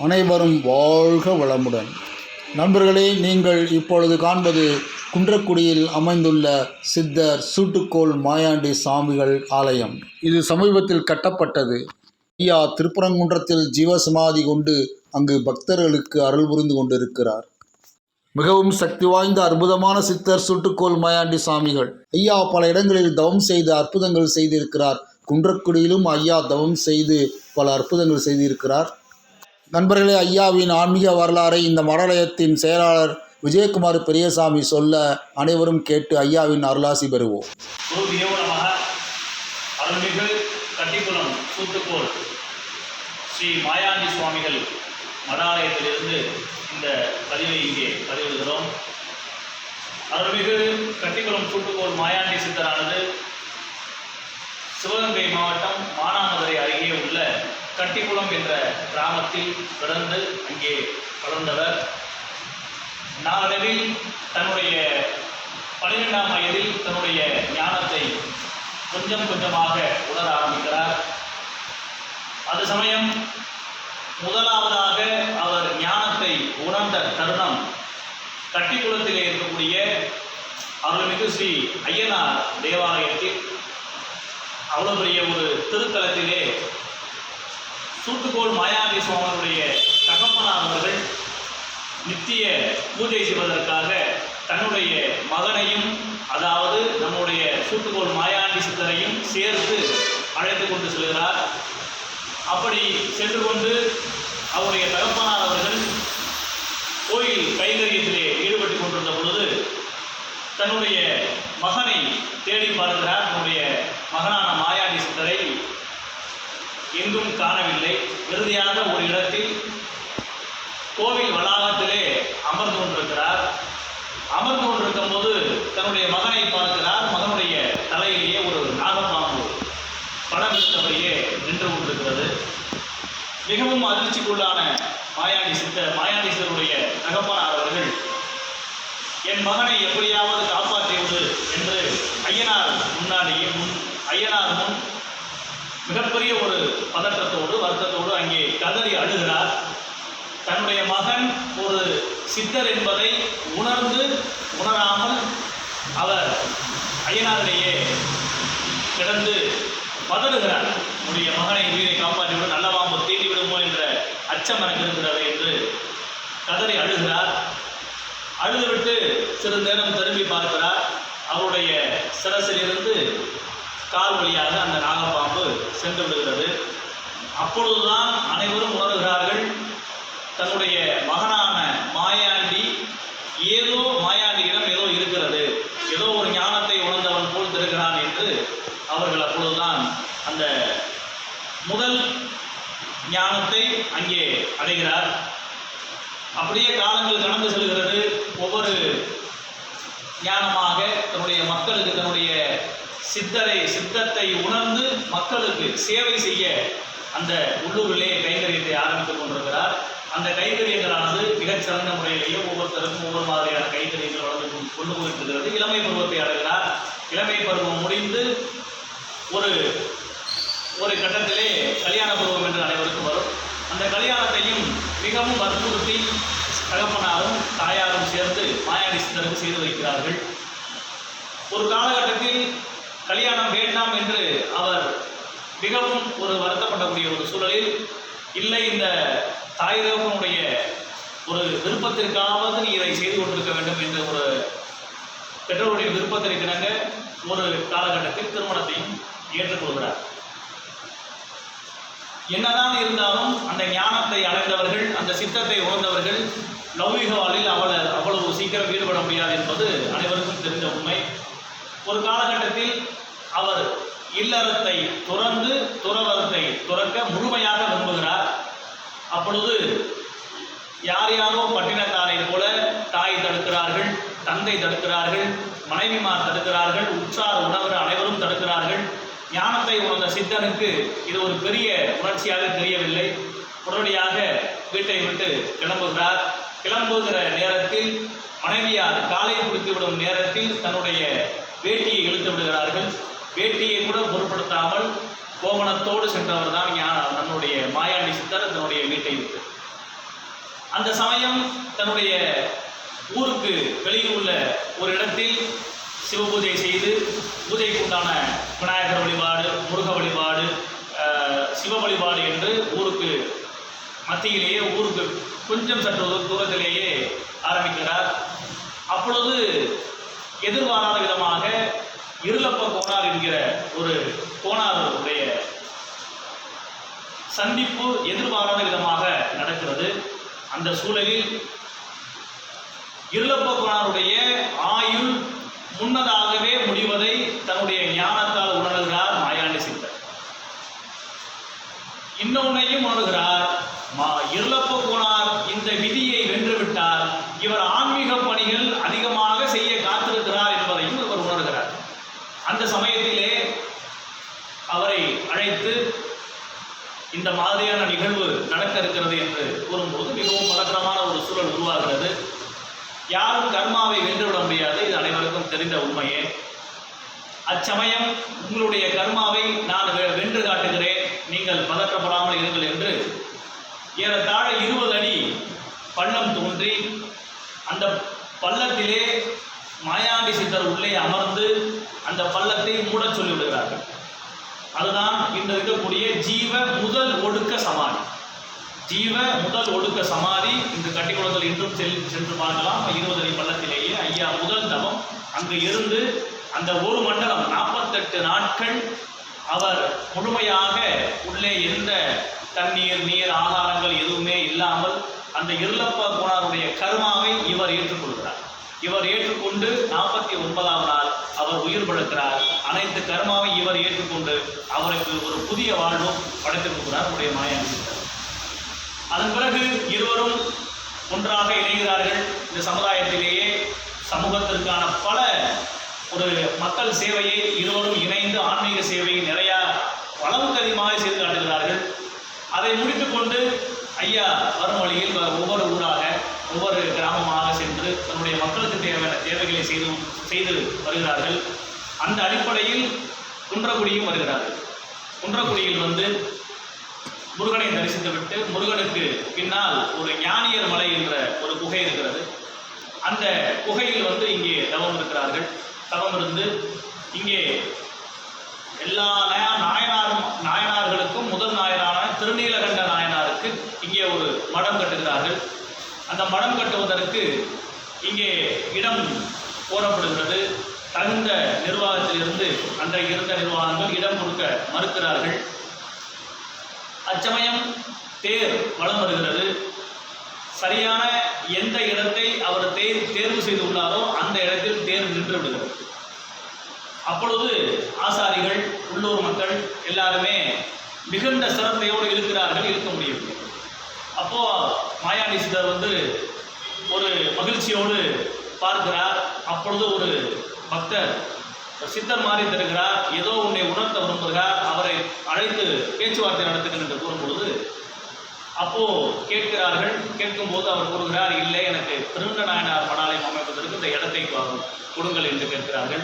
அனைவரும் வாழ்க வளமுடன். நண்பர்களே நீங்கள் இப்பொழுது காண்பது குன்றக்குடியில் அமைந்துள்ள சித்தர் சூட்டுக்கோள் மாயாண்டி சாமிகள் ஆலயம். இது சமீபத்தில் கட்டப்பட்டது. ஐயா திருப்பரங்குன்றத்தில் ஜீவசமாதி கொண்டு அங்கு பக்தர்களுக்கு அருள் புரிந்து கொண்டிருக்கிறார். மிகவும் சக்தி வாய்ந்த அற்புதமான சித்தர் சுட்டுக்கோள் மாயாண்டி சாமிகள். ஐயா பல இடங்களில் தவம் செய்து அற்புதங்கள் செய்திருக்கிறார். குன்றக்குடியிலும் ஐயா தவம் செய்து பல அற்புதங்கள் செய்திருக்கிறார். நண்பர்களே ஐயாவின் ஆன்மீக வரலாறை இந்த மடாலயத்தின் செயலாளர் விஜயகுமார் பெரியசாமி சொல்ல அனைவரும் கேட்டு ஐயாவின் அருளாசி பெறுவோம். கட்டிக்குளம் சூட்டுக்கோள் ஸ்ரீ மாயாண்டி சுவாமிகள் மடாலயத்திலிருந்து இந்த பதிவை இங்கே பதிவிடுகிறோம். அருள்மிகு கட்டிக்குளம் சூட்டுக்கோள் மாயாண்டி சித்தரானது சிவகங்கை மாவட்டம் கட்டிக்குளம் என்ற கிராமத்தில் பிறந்து அங்கே வளர்ந்தவர். நாளடைவில் தன்னுடைய பன்னிரெண்டாம் வயதில் தன்னுடைய ஞானத்தை கொஞ்சம் கொஞ்சமாக உணர ஆரம்பிக்கிறார். அது சமயம் முதலாவதாக அவர் ஞானத்தை உணர்ந்த தருணம் கட்டிக்குளத்திலே இருக்கக்கூடிய அருள்மிகு ஸ்ரீ ஐயனார் தேவாலயத்தில் அவ்வளவு பெரிய ஒரு திருத்தலத்திலே சூட்டுக்கோள் மாயாண்டி சுவாமியுடைய தகப்பனார் அவர்கள் நித்திய பூஜை செய்வதற்காக தன்னுடைய மகனையும் அதாவது நம்முடைய சூட்டுக்கோள் மாயாண்டி சித்தரையும் சேர்த்து அழைத்து கொண்டு செல்கிறார். அப்படி சென்று கொண்டு அவருடைய தகப்பனார் அவர்கள் கோயில் கைங்கரியத்திலே ஈடுபட்டு கொண்டிருந்த பொழுது தன்னுடைய மகனை தேடி பார்க்கிறார். தன்னுடைய மகனான மாயாண்டி சித்தரை. எங்கும் காணவில்லை. இறுதியாக ஒரு இடத்தில் கோவில் வளாகத்திலே அமர்ந்து கொண்டிருக்கிறார். அமர்ந்து கொண்டிருக்கும் போது தன்னுடைய மகனை பார்க்கிறார். மகனுடைய தலையிலேயே ஒரு நாகப்பாம்பு படம் இருந்தபடியே நின்று கொண்டிருக்கிறது. மிகவும் அதிர்ச்சிக்குள்ளான மாயாண்டி சித்த மாயாண்டி தகப்பனார் அவர்கள் என் மகனை எப்படியாவது காப்பாற்றியது என்று ஐயனார் முன்னாடியே முன் ஐயனார் முன் மிகப்பெரிய ஒரு பதற்றத்தோடு வருத்தத்தோடு அங்கே கதறி அழுகிறார். தன்னுடைய மகன் ஒரு சித்தர் என்பதை உணர்ந்து உணராமல் அவர் ஐயனாரிடையே கிடந்து பதறுகிறார். உன்னுடைய மகனை உயிரை காப்பாற்றிவிடும் நல்ல பாம்பு தீண்டி விடுமோ என்ற அச்சம் எனக்கு இருக்கிறது என்று கதறி அழுகிறார். அழுதுவிட்டு சிறிது நேரம் திரும்பி பார்க்கிறார். அவருடைய சிரசிலிருந்து கால் வழியாக அந்த நாகப்பாம்பு சென்று விடுகிறது அப்பொழுதுதான் அனைவரும் உணர்கிறார்கள் தன்னுடைய மகனான மாயாண்டி ஏதோ மாயாண்டியிடம் ஏதோ இருக்கிறது. ஏதோ ஒரு ஞானத்தை உணர்ந்தவன் போல் திருக்கிறான் என்று அவர்கள் அப்பொழுதுதான் அந்த முதல் ஞானத்தை அங்கே அடைகிறார். அப்படியே காலங்கள் கடந்து செல்கிறது. ஒவ்வொரு ஞானமாக தன்னுடைய மக்களுக்கு தன்னுடைய சித்தரை சித்தத்தை உணர்ந்து மக்களுக்கு சேவை செய்ய அந்த உள்ளூரிலே கைங்கரியத்தை ஆரம்பித்துக் கொண்டிருக்கிறார். அந்த கைங்கரியங்களானது மிகச்சிறந்த முறையிலேயே ஒவ்வொருத்தருக்கும் ஒவ்வொரு மாதிரியான கைங்கரியங்கள் வளர்ந்து கொண்டு- கொண்டு போயிருக்கிறது இளமை பருவத்தை அடைகிறார் இளமை பருவம் முடிந்து ஒரு ஒரு கட்டத்திலே கல்யாண பருவம் என்று அனைவருக்கும் வரும். அந்த கல்யாணத்தையும் மிகவும் வற்புறுத்தி தகப்பனாரும் தாயாரும் சேர்ந்து மாயாடி சித்தருக்கு செய்து வைக்கிறார்கள். ஒரு காலகட்டத்தில் கல்யாணம் வேண்டாம் என்று அவர் மிகவும் ஒரு வருத்தப்படக்கூடிய ஒரு சூழலில் இல்லை இந்த தாய் தகப்பனுடைய ஒரு விருப்பத்திற்காவது நீ இதை செய்து கொண்டிருக்க வேண்டும் என்ற ஒரு பெற்றோருடைய விருப்பத்திற்கிணங்க ஒரு காலகட்டத்தில் திருமணத்தையும் ஏற்றுக்கொள்கிறார். என்னதான் இருந்தாலும் அந்த ஞானத்தை அடைந்தவர்கள் அந்த சித்தத்தை உணர்ந்தவர்கள் லௌகிக வாழ்வில் அவள அவ்வளவு சீக்கிரம் ஈடுபட முடியாது என்பது அனைவருக்கும் தெரிந்த உண்மை. ஒரு காலகட்டத்தில் அவர் இல்லறத்தை துறந்து துறவரத்தை துறக்க முழுமையாக விரும்புகிறார். அப்பொழுது யார் யாரோ பட்டினத்தாரை போல தாய் தடுக்கிறார்கள் தந்தை தடுக்கிறார்கள் மனைவிமார் தடுக்கிறார்கள் உற்றார் உணவர் அனைவரும் தடுக்கிறார்கள். ஞானத்தை உணர்ந்த சித்தனுக்கு இது ஒரு பெரிய உணர்ச்சியாக தெரியவில்லை. உடனடியாக வீட்டை விட்டு கிளம்புகிறார். கிளம்புகிற நேரத்தில் மனைவியார் காலை குடித்து விடும் நேரத்தில் தன்னுடைய வேட்டியை இழுத்து விடுகிறார்கள். வேட்டியை கூட பொருட்படுத்தாமல் கோவணத்தோடு சென்றவர் தான் தன்னுடைய மாயாண்டி சித்தர் தன்னுடைய வீட்டை விட்டு. அந்த சமயம் தன்னுடைய ஊருக்கு வெளியில் உள்ள ஒரு இடத்தில் சிவபூஜை செய்து பூஜைக்கு உண்டான விநாயகர் வழிபாடு முருக வழிபாடு சிவ வழிபாடு என்று ஊருக்கு மத்தியிலேயே ஊருக்கு கொஞ்சம் சற்று தூரத்திலேயே ஆரம்பிக்கிறார். அப்பொழுது எதிர்பாராத விதமாக இருளப்ப கோனார் என்கிற ஒரு கோனாருடைய சந்திப்பு எதிர்பாராத விதமாக நடக்கிறது. அந்த சூழலில் இருளப்ப கோனாருடைய ஆயுள் முன்னதாகவே முடிவதை தன்னுடைய ஞானத்தால் உணர்கிறார் மாயாண்டி சித்தர். இன்னொன்னையும் உணர்கிறார் மா இருளப்ப கோனார் இந்த விதியை வென்றுவிட்டார் இவர் ஆன்மீக பணிகள் அதிகமாக செய்ய காத்திருக்கிறார் என்பதையும் இவர் உணர்கிறார் அந்த சமயத்திலே அவரை அழைத்து இந்த மாதிரியான நிகழ்வு நடக்க இருக்கிறது என்று கூறும்போது மிகவும் பலகரமான ஒரு சூழல் உருவாகிறது யாரும் கர்மாவை வென்றுவிட முடியாது இது அனைவருக்கும் தெரிந்த உண்மையே. அச்சமயம் உங்களுடைய கர்மாவை நான் வெ- வென்று காட்டுகிறேன். நீங்கள் பதற்றப்படாமல் இருங்கள் என்று ஏறத்தாழ இருபது அடி பள்ளம் தோன்றி அந்த பள்ளத்திலே மாயாண்டி சித்தர் உள்ளே அமர்ந்து அந்த பள்ளத்தை மூடச் சொல்லி விடுகிறார்கள் அதுதான் இன்று இருக்கக்கூடிய ஜீவ முதல் ஒடுக்க சமாதி. ஜீவ முதல் ஒடுக்க சமாதி இந்த கட்டிக்குளத்தில் இன்றும் செல் சென்று பார்க்கலாம். இருபது அடி பள்ளத்திலேயே ஐயா முதல் தவம். அங்கு இருந்து அந்த ஒரு மண்டலம் நாற்பத்தெட்டு நாட்கள் அவர் முழுமையாக உள்ளே எந்த தண்ணீர் நீர் ஆகாரங்கள் எதுவுமே இல்லாமல் அந்த இருளப்ப போனாருடைய கர்மாவை இவர் ஏற்றுக்கொள்கிறார். இவர் ஏற்றுக்கொண்டு நாற்பத்தி ஒன்பதாம் நாள் அவர் உயிர் படுக்கிறார் அனைத்து கர்மாவை இவர் ஏற்றுக்கொண்டு அவருக்கு ஒரு புதிய வாழ்வும் படைத்துக் கொடுக்கிறார் உடைய மாயாண்டி அதன் பிறகு இருவரும் ஒன்றாக இணைகிறார்கள். இந்த சமுதாயத்திலேயே சமூகத்திற்கான பல ஒரு மக்கள் சேவையை இருவரும் இணைந்து ஆன்மீக சேவையை நிறைய அளவுக்கு அதிகமாக செய்து காட்டுகிறார்கள். அதை முடித்துக்கொண்டு ஐயா வரும் வழியில் வ- ஒவ்வொரு ஊராக ஒவ்வொரு கிராமமாக சென்று தன்னுடைய மக்களுக்கு தேவையான தேவைகளை செய்து செய்து வருகிறார்கள். அந்த அடிப்படையில் குன்றக்குடியும் வருகிறார்கள். குன்றக்குடியில் வந்து முருகனை தரிசித்துவிட்டு முருகனுக்கு பின்னால் ஒரு ஞானியர் மலை என்ற ஒரு குகை இருக்கிறது. அந்த குகையில் வந்து இங்கே தவம் இருக்கிறார்கள். தவம் இருந்து இங்கே எல்லா நயா நாயனாரும் நாயனார்களுக்கும் முதல் நாயனான திருநீலகண்ட நாயனாருக்கு இங்கே ஒரு மடம் கட்டுகிறார்கள். அந்த மடம் கட்டுவதற்கு இங்கே இடம் கோரப்படுகிறது. தகுந்த நிர்வாகத்திலிருந்து அன்றைக்கு இருந்த நிர்வாகங்கள் இடம் கொடுக்க மறுக்கிறார்கள். அச்சமயம் தேர் வளம் வருகிறது. சரியான எந்த இடத்தை அவர் தேர் தேர்வு செய்துள்ளாரோ அந்த இடத்தில் தேர் நின்று விடுகிறது அப்பொழுது ஆசாரிகள் உள்ளூர் மக்கள் எல்லாருமே மிகுந்த சிரத்தையோடு இருக்கிறார்கள் இருக்க முடியவில்லை அப்போ மாயாண்டி சித்தர் வந்து ஒரு மகிழ்ச்சியோடு பார்க்கிறார். அப்பொழுது ஒரு பக்தர் சித்தர் மாறி தருகிறார். ஏதோ உன்னை உணர்த்த விரும்புகிறார். அவரை அழைத்து பேச்சுவார்த்தை நடத்துகிறேன் என்று கூறும்பொழுது அப்போ கேட்கிறார்கள் கேட்கும்போது அவர் கூறுகிறார் இல்லை எனக்கு திருண்ட நாயனார் மணாலயம் அமைப்பதற்கு இந்த இடத்தை வா- கொடுங்கள் என்று கேட்கிறார்கள்.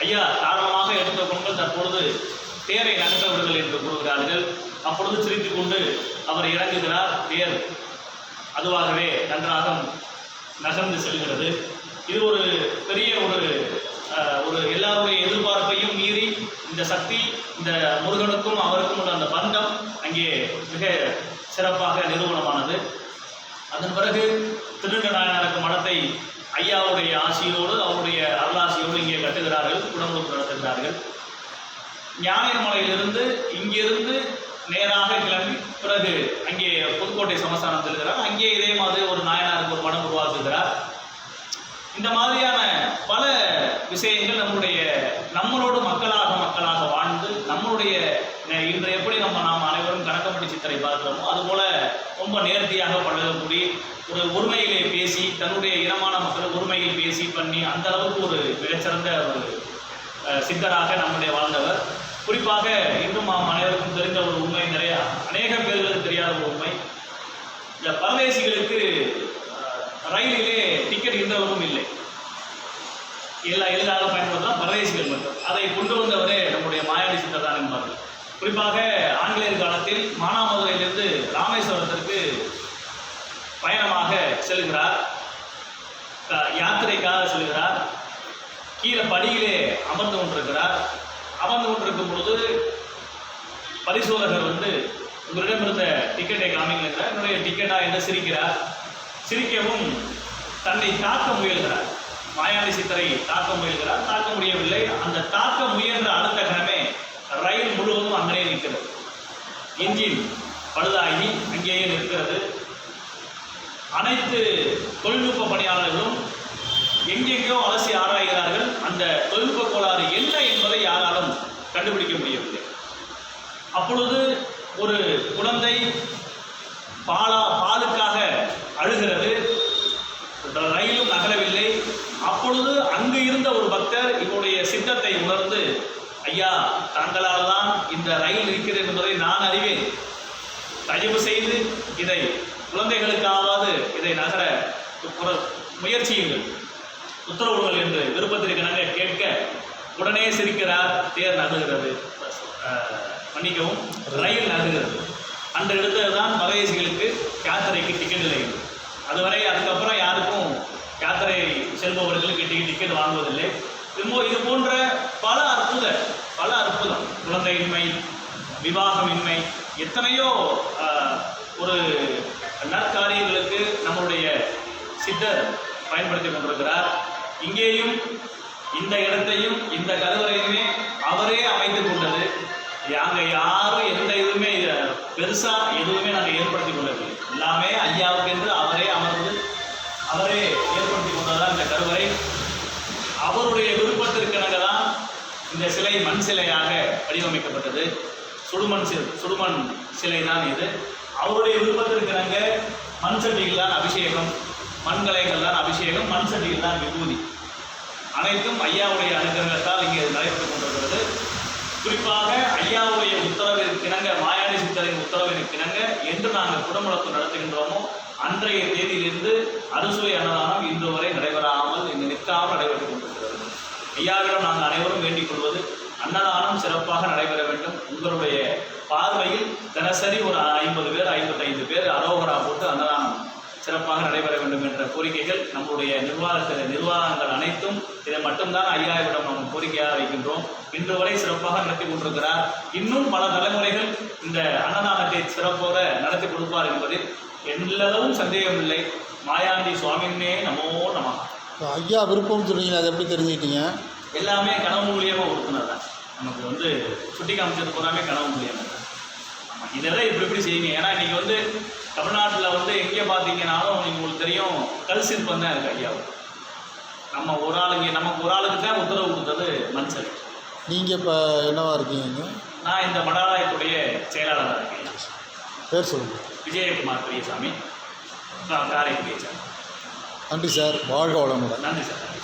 ஐயா தாராளமாக எடுத்த பொங்கல் தற்பொழுது தேரை நடத்தவர்கள் என்று கூறுகிறார்கள். அப்பொழுது சிரித்து கொண்டு அவர் இறங்குகிறார். தேர் அதுவாகவே நன்றாக நகர்ந்து செல்கிறது. இது ஒரு பெரிய ஒரு ஒரு எல்லாருடைய எதிர்பார்ப்பையும் மீறி இந்த சக்தி இந்த முருகனுக்கும் அவருக்கும் உள்ள அந்த பந்தம் அங்கே மிக சிறப்பாக நிறுவனமானது. அதன் பிறகு திருநாயனாருக்கு மடத்தை ஐயாவுடைய ஆசியோடு அவருடைய அருளாசியோடு இங்கே கட்டுகிறார்கள் குடம்புக்கு நடத்துகிறார்கள். ஞானியர் இங்கிருந்து நேராக கிளம்பி பிறகு அங்கே புதுக்கோட்டை சமஸ்தானம் செல்கிறார். அங்கே இதே மாதிரி ஒரு நாயனாருக்கு ஒரு மடம் உருவாக்குகிறார். இந்த மாதிரியான பல விஷயங்கள் நம்முடைய நம்மளோடு மக்களாக மக்களாக வாழ்ந்து நம்மளுடைய அஹ், இன்று எப்படி நம்ம நாம் அனைவரும் கணக்கம்படி சித்தரை பார்க்கிறோமோ அதுபோல ரொம்ப நேர்த்தியாக பழகக்கூடிய ஒரு ஒருமையிலே பேசி தன்னுடைய இனமான மக்கள் ஒருமையில் பேசி பண்ணி அந்த அளவுக்கு ஒரு மிகச்சிறந்த ஒரு சித்தராக நம்முடைய வாழ்ந்தவர். குறிப்பாக இன்னும் நாம் அனைவருக்கும் தெரிந்த ஒரு உண்மை நிறைய அநேக பேர்களுக்கு தெரியாத ஒரு உண்மை. இந்த பரதேசிகளுக்கு ரயிலிலே டிக்கெட் இருந்தவரும் இல்லை. எல்லா எளிதாக பயன்படுத்தலாம் பரதேசிகள் மட்டும். அதை கொண்டு வந்தவரே நம்முடைய மாயாடி சித்தர் தான் என்பார்கள். குறிப்பாக ஆங்கிலேயர் காலத்தில் மானா செல்கிறார் யாத்திரைக்காக செல்கிறார் கீழே படியிலே அமர்ந்து கொண்டிருக்கிறார். அமர்ந்து கொண்டிருக்கும் பொழுது பரிசோதகர் வந்து உங்களிடம் இருந்த டிக்கெட்டை காமிக்கிறார் என்னுடைய டிக்கெட்டா என்று சிரிக்கிறார். சிரிக்கவும் தன்னை தாக்க முயல்கிறார். மாயாண்டி சித்தரை தாக்க முயல்கிறார். தாக்க முடியவில்லை. அந்த தாக்க முயன்ற அடுத்த கணமே ரயில் முழுவதும் அங்கேயே நிற்கிறது. இன்ஜின் பழுதாகி அங்கேயே நிற்கிறது. அனைத்து தொழில்நுட்ப பணியாளர்களும் எங்கெங்கோ அலசி ஆராய்கிறார்கள். அந்த தொழில்நுட்ப கோளாறு என்ன என்பதை யாராலும் கண்டுபிடிக்க முடியவில்லை. அப்பொழுது ஒரு குழந்தை பாலா பாலுக்காக அழுகிறது. ரயிலும் நகரவில்லை. அப்பொழுது அங்கு இருந்த ஒரு பக்தர் இவருடைய சித்தத்தை உணர்ந்து ஐயா தாங்களால் தான் இந்த ரயில் இருக்கிறது என்பதை நான் அறிவேன். தயவு செய்து இதை குழந்தைகளுக்காவது இதை நகர முயற்சியுங்கள். உத்தரவுகள் என்று விருப்பத்திற்கு கேட்க உடனே சிரிக்கிறார் தேர் நகர்கிறது. மன்னிக்கவும் ரயில் நகர்கிறது. அந்த இடத்துல தான் மதேசிகளுக்கு யாத்திரைக்கு டிக்கெட் இல்லை. அதுவரை அதுக்கப்புறம் யாருக்கும் யாத்திரை செல்பவர்களுக்கு டிக்கெட் டிக்கெட் வாங்குவதில்லை. திரும்ப இது போன்ற பல அற்புத பல அற்புதம். குழந்தையின்மை விவாகமின்மை எத்தனையோ ஒரு நற்காரியங்களுக்கு நம்மளுடைய சித்தர் பயன்படுத்தி கொண்டிருக்கிறார். இங்கேயும் இந்த இடத்தையும் இந்த கருவறையுமே அவரே அமைத்து கொண்டது. நாங்கள் யாரும் எந்த இதுவுமே பெருசாக எதுவுமே நாங்கள் ஏற்படுத்தி கொள்ளவில்லை. எல்லாமே ஐயாவுக்கென்று அவரே அமர்ந்து அவரே ஏற்படுத்தி கொண்டதால் இந்த கருவறை. அவருடைய விருப்பத்திற்கிணங்க தான் இந்த சிலை மண் சிலையாக வடிவமைக்கப்பட்டது. சுடுமண் சி சுடுமண் சிலை தான் இது. அவருடைய விருப்பத்திற்கிணங்க மண் சட்டிகள் தான் அபிஷேகம் மண்கலைகள் தான் அபிஷேகம் மண் சட்டிகள் தான் விபூதி. அனைத்தும் ஐயாவுடைய அனுகிரகத்தால் இங்கே நடைபெற்றுக் கொண்டிருக்கிறது. குறிப்பாக ஐயாவுடைய உத்தரவிற்கிணங்க மாயாடி சித்தரின் உத்தரவிற்கிணங்க என்று நாங்கள் குடமுழக்கு நடத்துகின்றோமோ அன்றைய தேதியிலிருந்து அறுசுவை அன்னதானம் இன்று வரை நடைபெறாமல் இங்கு நிற்காமல் நடைபெற்றுக் கொண்டிருக்கிறது. ஐயாவிடம் நாங்கள் அனைவரும் வேண்டிக் கொள்வது அன்னதானம் சிறப்பாக நடைபெற வேண்டும். உங்களுடைய பார்வையில் தினசரி ஒரு ஐம்பது பேர் ஐம்பத்தைந்து பேர் அரோகரா போட்டு அன்னதானம் சிறப்பாக நடைபெற வேண்டும் என்ற கோரிக்கைகள் நம்முடைய நிர்வாகத்தில் நிர்வாகங்கள் அனைத்தும் இதை மட்டும்தான் ஐயாவிடம் நாம் கோரிக்கையாக வைக்கின்றோம். இன்று வரை சிறப்பாக நடத்தி கொண்டிருக்கிறார். இன்னும் பல தலைமுறைகள் இந்த அன்னதானத்தை சிறப்போட நடத்தி கொடுப்பார் என்பதில் எல்லளவும் சந்தேகமில்லை. மாயாண்டி சுவாமின்னே நமோ நம. ஐயா விருப்பம் சொன்னீங்களே அதை எப்படி தெரிஞ்சுக்கிட்டீங்க? எல்லாமே கனவு மூலியமாக உறுப்பினர் தான் நமக்கு வந்து சுட்டி காமிச்சது பூராமே கனவு மூலியமாக இதெல்லாம் இப்படி இப்படி செய்யுங்க ஏன்னா இன்றைக்கி வந்து தமிழ்நாட்டில் வந்து எங்கே பார்த்தீங்கன்னாலும் நீங்க உங்களுக்கு தெரியும் கல் சிற்பம் தான் இருக்குது ஐயாவுக்கு நம்ம ஒரு ஆளுங்க நமக்கு ஒரு ஆளுக்கு தான் உத்தரவு கொடுத்தது மண் நீங்கள் இப்போ என்னவா இருக்கீங்க நான் இந்த மடாலயத்துடைய செயலாளராக இருக்கேன். பேர் சொல்லுங்கள் விஜயகுமார் பெரியசாமி. கா- காரைக்குடி சார் நன்றி சார். வாழ்க வளமுடன். நன்றி சார். நன்றி